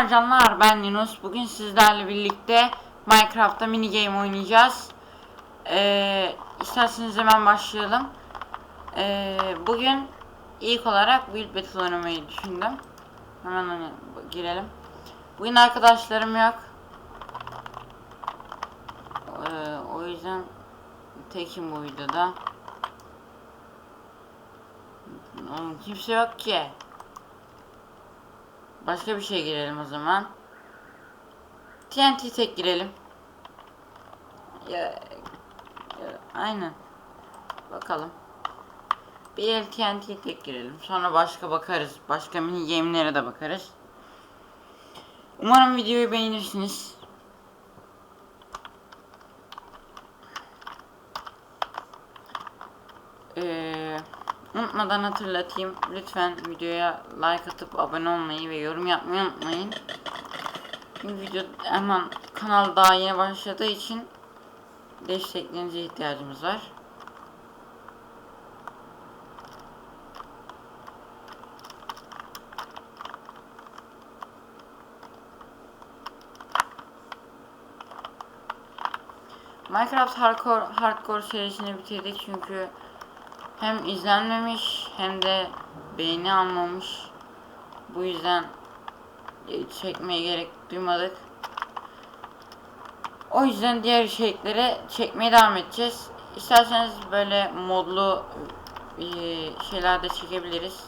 Selamlar canlar ben Yunus. Bugün sizlerle birlikte Minecraft'ta mini game oynayacağız. Ee, isterseniz hemen başlayalım. Ee, bugün ilk olarak Build Battle oynamayı düşündüm. Hemen ona girelim. Bugün arkadaşlarım yok. Ee, o yüzden tekim bu videoda. Oğlum kimse yok ki. Başka bir şey girelim o zaman. TNT tek girelim. Ya, ya, aynen. Bakalım. Bir el TNT tek girelim. Sonra başka bakarız. Başka mini game'lere de bakarız. Umarım videoyu beğenirsiniz. Unutmadan hatırlatayım. Lütfen videoya like atıp abone olmayı ve yorum yapmayı unutmayın. Çünkü video hemen kanal daha yeni başladığı için desteklerinize ihtiyacımız var. Minecraft Hardcore, Hardcore serisini bitirdik çünkü hem izlenmemiş hem de beğeni almamış. Bu yüzden e, çekmeye gerek duymadık. O yüzden diğer içeriklere çekmeye devam edeceğiz. İsterseniz böyle modlu e, şeyler de çekebiliriz.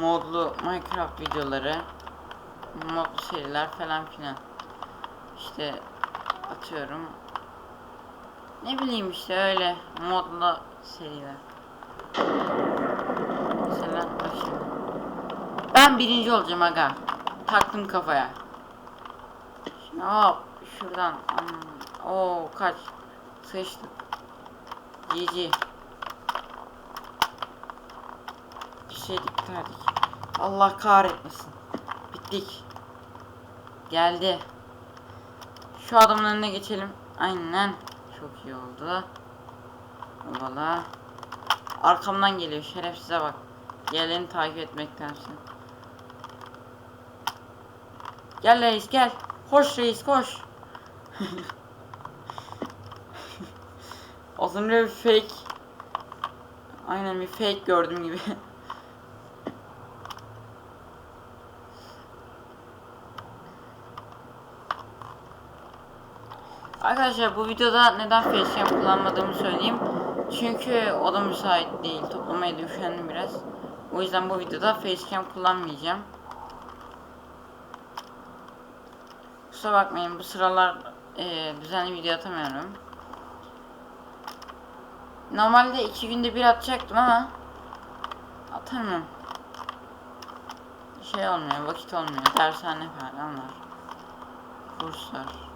Modlu Minecraft videoları, modlu seriler falan filan. İşte atıyorum ne bileyim işte öyle modlu seriler. Mesela şimdi. Ben birinci olacağım aga. Taktım kafaya. Şimdi hop şuradan. Oo kaç. Sıçtık. GG. Bir şey dikkat Allah kahretmesin. Bittik. Geldi. Şu adamın önüne geçelim. Aynen. Çok iyi oldu. Valla. Arkamdan geliyor şerefsize bak. Geleni takip etmektensin. Gel reis gel. Koş reis koş. Az önce bir fake. Aynen bir fake gördüm gibi. Arkadaşlar bu videoda neden facecam kullanmadığımı söyleyeyim. Çünkü o da müsait değil. Toplamaya da üşendim biraz. O yüzden bu videoda facecam kullanmayacağım. Kusura bakmayın bu sıralar e, düzenli video atamıyorum. Normalde iki günde bir atacaktım ama atamıyorum. Şey olmuyor, vakit olmuyor. Dershane falan var. Kurslar.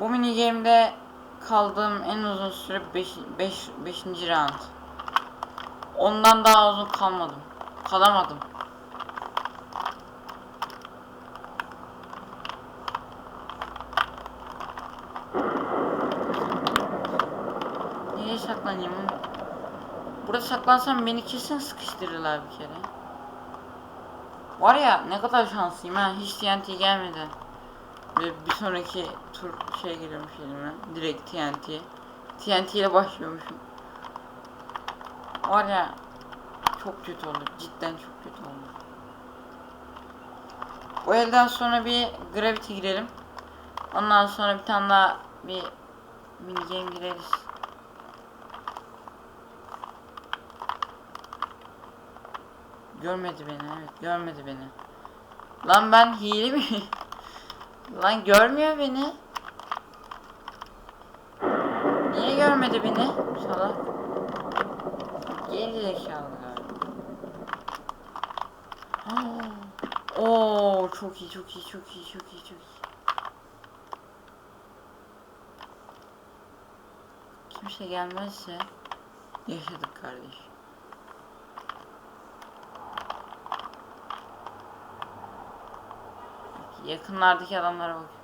Bu mini game'de kaldığım en uzun süre 5 5 5. round. Ondan daha uzun kalmadım. Kalamadım. Nereye saklanayım? Burada saklansam beni kesin sıkıştırırlar bir kere. Var ya ne kadar şanslıyım ha hiç TNT gelmedi. Ve bir sonraki tur şey geliyormuş elime. Direkt TNT. TNT ile başlıyormuşum. Var ya çok kötü oldu. Cidden çok kötü oldu. Bu elden sonra bir Gravity girelim. Ondan sonra bir tane daha bir mini game gireriz. Görmedi beni evet görmedi beni. Lan ben hile mi? Lan görmüyor beni. Niye görmedi beni? Salak. Geri zekalı. Oo, çok iyi, çok iyi, çok iyi, çok iyi, çok iyi. Kimse gelmezse yaşadık kardeş. Yakınlardaki adamlara bakıyorum.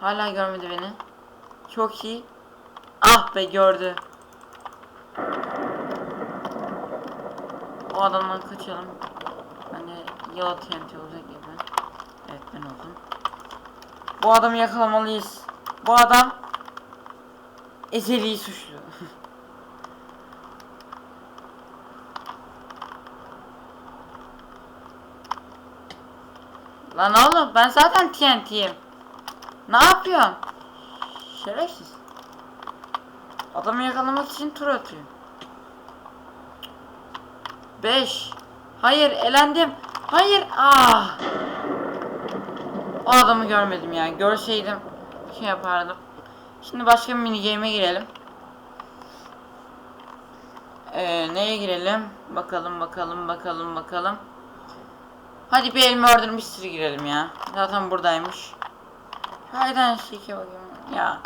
Hala görmedi beni. Çok iyi. Ah be gördü. O adamdan kaçalım. Hani yalı TNT olacak gibi. Evet ben oldum. Bu adamı yakalamalıyız. Bu adam ezeli suçlu. Lan oğlum ben zaten TNT'yim. Ne yapıyorsun? Şerefsiz. Adamı yakalamak için tur atıyor. 5 Hayır elendim. Hayır. Ah. O adamı görmedim yani. Görseydim şey yapardım. Şimdi başka bir mini game'e girelim. Ee, neye girelim? Bakalım bakalım bakalım bakalım. Hadi bir el murder mystery girelim ya. Zaten buradaymış. Haydan şike bakayım. Ya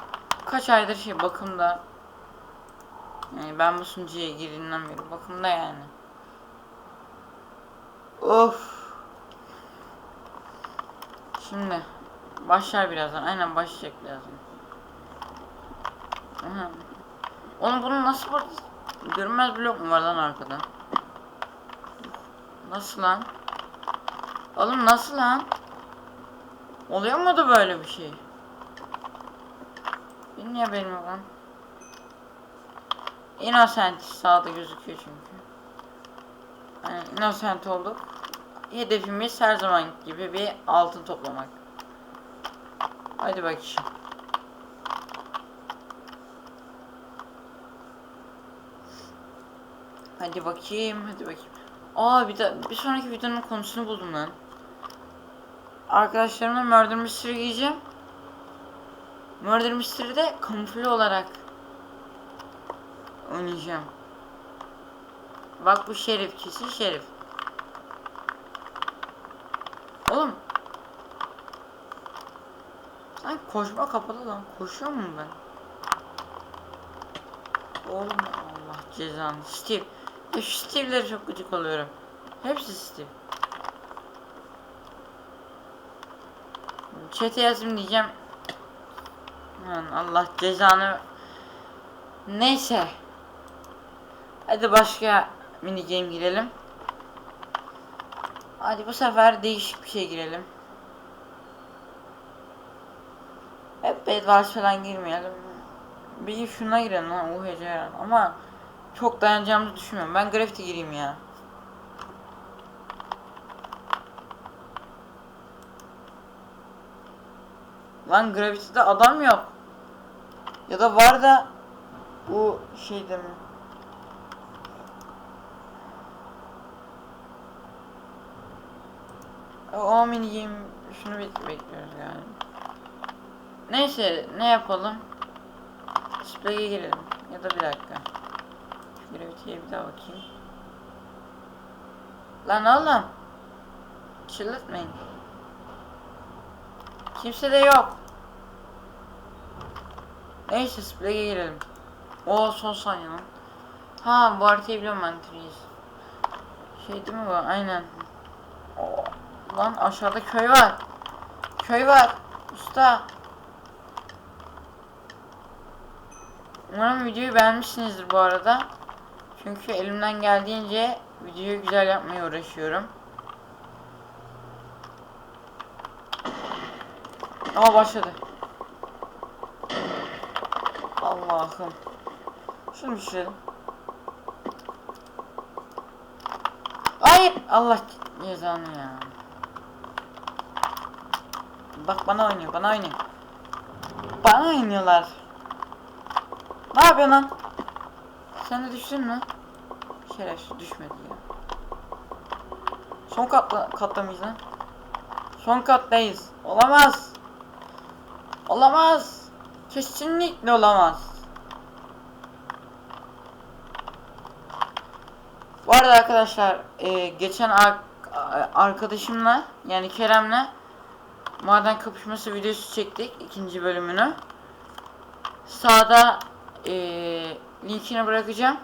kaç aydır şey bakımda. Yani ben bu sunucuya girdiğimden beri bakımda yani. Of. Şimdi başlar birazdan. Aynen başlayacak birazdan. Aha. Bunun nasıl var? Görünmez blok mu var lan arkada? Nasıl lan? Oğlum nasıl lan? Oluyor mu da böyle bir şey? Bir niye benim lan? Innocent sağda gözüküyor çünkü. Yani innocent olduk. Hedefimiz her zaman gibi bir altın toplamak. Hadi bakayım. Hadi bakayım, hadi bakayım. Aa bir de bir sonraki videonun konusunu buldum lan. Arkadaşlarımla Murder Mystery giyeceğim. Murder Mystery'de kamufle olarak oynayacağım. Bak bu şerif kesin şerif. Oğlum. Sen koşma kapalı lan. Koşuyor mu ben? Oğlum Allah cezanı. Steve. Ya şu çok gıcık oluyorum. Hepsi Steve. Chat'e yazayım diyeceğim. Allah cezanı. Neyse. Hadi başka mini game girelim. Hadi bu sefer değişik bir şey girelim. Hep Bedwars falan girmeyelim. Bir şuna girelim lan UHC herhalde. ama çok dayanacağımızı düşünmüyorum. Ben Graffiti gireyim ya. Lan Gravity'de adam yok. Ya da var da bu şeyde mi? O mini game şunu bek bekliyoruz yani. Neyse ne yapalım? Display'e girelim. Ya da bir dakika. Şu Gravity'ye bir daha bakayım. Lan oğlum. Çıldırtmayın. Kimse de yok. Neyse Display'e girelim. O son saniye. Ha bu haritayı biliyorum ben Trees. Şey değil mi bu? Aynen. O, lan aşağıda köy var. Köy var. Usta. Umarım videoyu beğenmişsinizdir bu arada. Çünkü elimden geldiğince videoyu güzel yapmaya uğraşıyorum. Aa başladı. Allah'ım. Şunu düşürelim. Hayır. Allah cezanı ya. Bak bana oynuyor, bana oynuyor. Bana oynuyorlar. Ne yapıyorsun lan? Sen de düştün mü? Şerefsiz düşmedi ya. Son katla, katta mıyız lan? Son kattayız. Olamaz. Olamaz. Kesinlikle olamaz. Bu arada arkadaşlar e, geçen ar arkadaşımla yani Kerem'le maden kapışması videosu çektik ikinci bölümünü. Sağda e, linkini bırakacağım.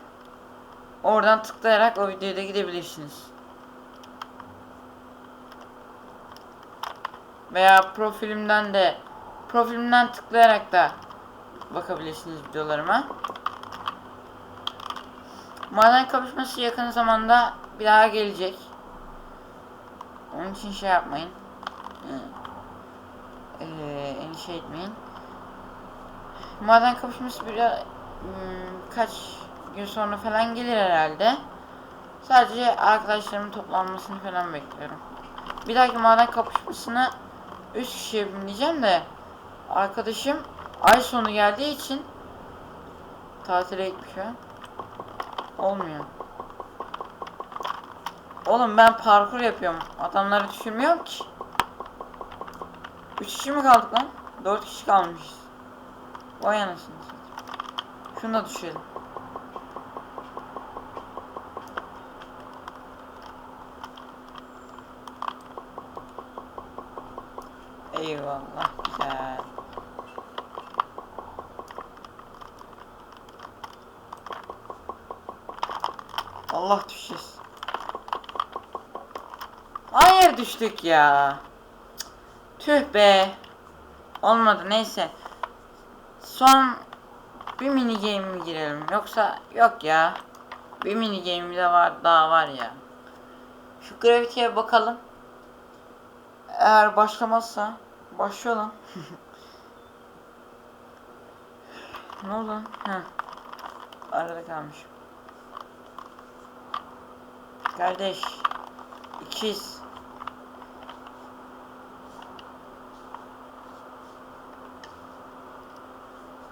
Oradan tıklayarak o videoya da gidebilirsiniz. Veya profilimden de profilimden tıklayarak da bakabilirsiniz videolarıma. Maden kapışması yakın zamanda bir daha gelecek. Onun için şey yapmayın. Ee, endişe etmeyin. Maden kapışması bir hmm, kaç gün sonra falan gelir herhalde. Sadece arkadaşlarımın toplanmasını falan bekliyorum. Bir dahaki maden kapışmasına 3 kişi yapayım diyeceğim de arkadaşım ay sonu geldiği için tatile gitmiş. Olmuyor. Oğlum ben parkur yapıyorum. Adamları düşürmüyorum ki. 3 kişi mi kaldık lan? 4 kişi kalmışız. Vay anasını satayım. Şunu da düşürelim. Eyvallah güzel. Allah düşeceğiz. Hayır düştük ya. Tüh be. Olmadı neyse. Son bir mini game girelim yoksa yok ya. Bir mini game de var daha var ya. Şu Gravity'ye bakalım. Eğer başlamazsa başlayalım. ne oldu? Heh. Arada kalmış. Kardeş. ikiz.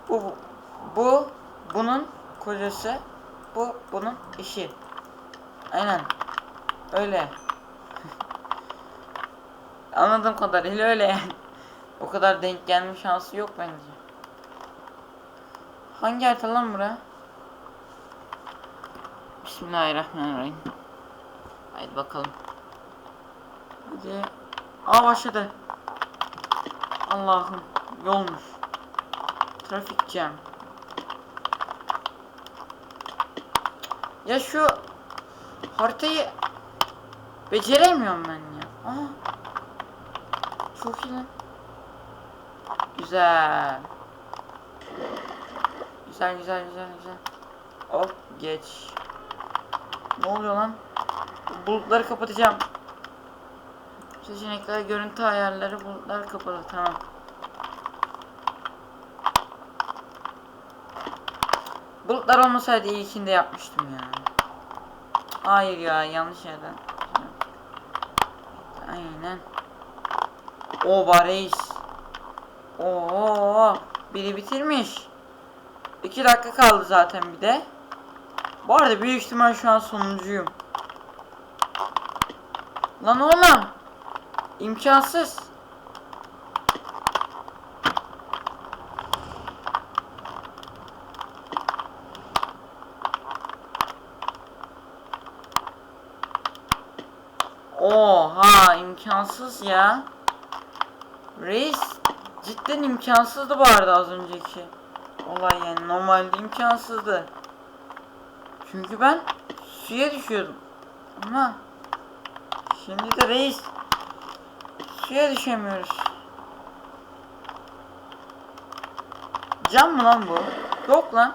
Bu, bu, bu bunun kocası, bu bunun işi. Aynen. Öyle. Anladığım kadarıyla öyle yani. O kadar denk gelme şansı yok bence. Hangi harita lan bura? Bismillahirrahmanirrahim. Haydi bakalım. Hadi. Aa başladı. Allah'ım yolmuş. Trafik jam. Ya şu haritayı beceremiyorum ben ya. Aa. Çok iyi lan. Güzel. Güzel güzel güzel güzel. Hop geç. Ne oluyor lan? Bulutları kapatacağım. Seçenekler, görüntü ayarları, bulutlar kapalı. Tamam. Bulutlar olmasaydı ilkinde yapmıştım ya. Hayır ya yanlış yerden. Aynen. Oba reis. Oo, biri bitirmiş. 2 dakika kaldı zaten bir de. Bu arada büyük ihtimal şu an sonuncuyum. Lan oğlum. İmkansız. Oha imkansız ya. Reis cidden imkansızdı bu arada az önceki olay yani normalde imkansızdı. Çünkü ben suya düşüyordum. Ama şimdi de reis suya düşemiyoruz. Cam mı lan bu? Yok lan.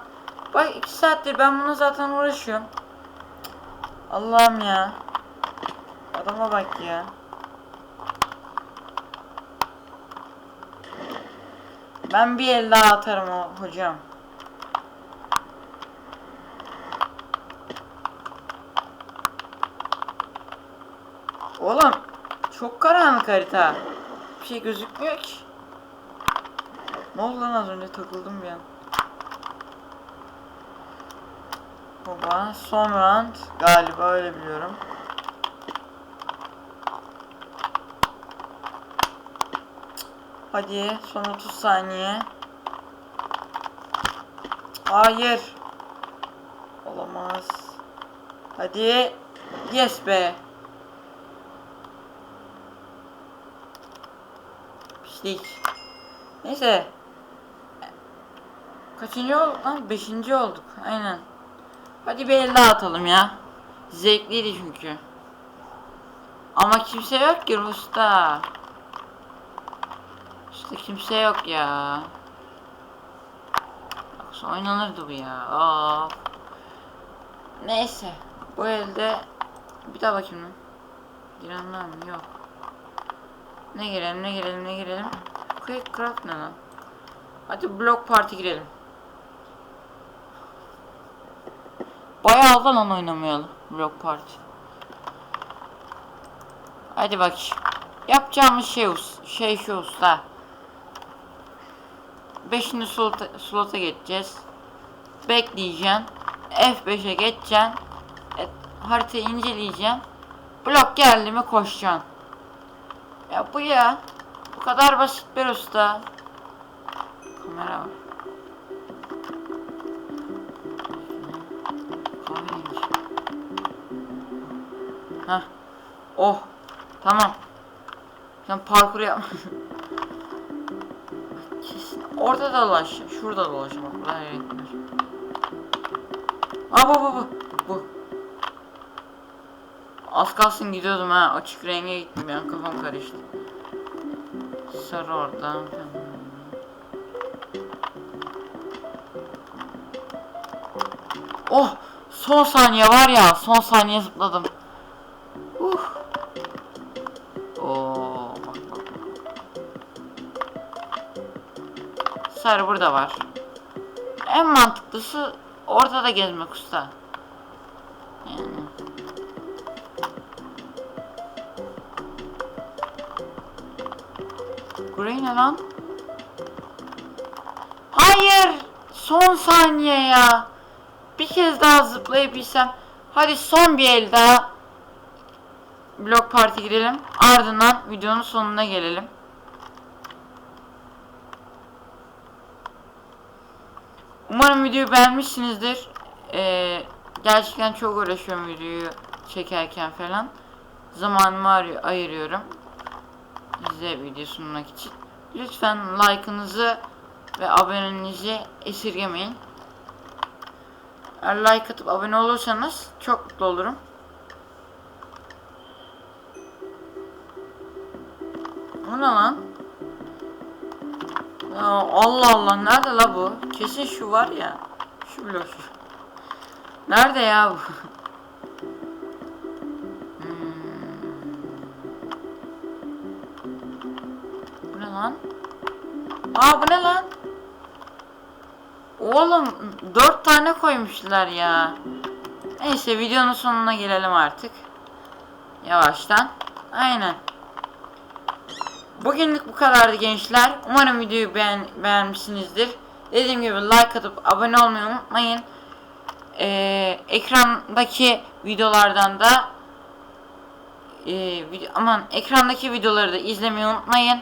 Bak iki saattir ben buna zaten uğraşıyorum. Allah'ım ya. Adama bak ya. Ben bir el daha atarım o hocam. Oğlum çok karanlık harita. Bir şey gözükmüyor ki. Ne oldu lan az önce takıldım bir an. Baba son round galiba öyle biliyorum. Hadi son 30 saniye. Hayır. Olamaz. Hadi. Yes be. Pislik. Neyse. Kaçıncı olduk lan? Beşinci olduk. Aynen. Hadi bir el daha atalım ya. Zevkliydi çünkü. Ama kimse yok ki Rus'ta. İşte kimse yok ya. Yoksa oynanırdı bu ya. Aa. Neyse. Bu elde bir daha bakayım. Giren var mı? Yok. Ne girelim ne girelim ne girelim. Quick craft ne lan? Hadi block party girelim. Bayağı da lan oynamayalım block party. Hadi bak. Yapacağımız şey, us- şey şu usta. Beşinci slota, slota geçeceğiz. Bekleyeceksin. F5'e geçeceksin. E, haritayı inceleyeceksin. Blok geldi mi koşacaksın. Ya bu ya. Bu kadar basit bir usta. Kamera var. Hah. Oh. Tamam. Sen parkur yapma. Kesin. Orada da dolaş. Şurada dolaş. Bak burada nereye gitmiş. Aa bu bu bu. Bu. Az kalsın gidiyordum ha. Açık renge gittim yani kafam karıştı. Sarı orada. Oh! Son saniye var ya. Son saniye zıpladım. Uh. Oo, bak bak. Sarı burada var. En mantıklısı ortada gezmek usta. Yani. Gray ne lan? Hayır! Son saniye ya. Bir kez daha zıplayabilsem. Hadi son bir el daha. Blok parti girelim. Ardından videonun sonuna gelelim. Umarım videoyu beğenmişsinizdir. Ee, gerçekten çok uğraşıyorum videoyu çekerken falan. Zamanımı ayır- ayırıyorum. Size video sunmak için. Lütfen like'ınızı ve abonenizi esirgemeyin. Eğer like atıp abone olursanız çok mutlu olurum. Bu ne lan? Ya Allah Allah nerede la bu? Kesin şu var ya. Şu blok. Nerede ya bu? Lan? Aa bu ne lan? Oğlum dört tane koymuşlar ya. Neyse videonun sonuna gelelim artık. Yavaştan. Aynen. Bugünlük bu kadardı gençler. Umarım videoyu beğen beğenmişsinizdir. Dediğim gibi like atıp abone olmayı unutmayın. Ee, ekrandaki videolardan da e, video, aman ekrandaki videoları da izlemeyi unutmayın.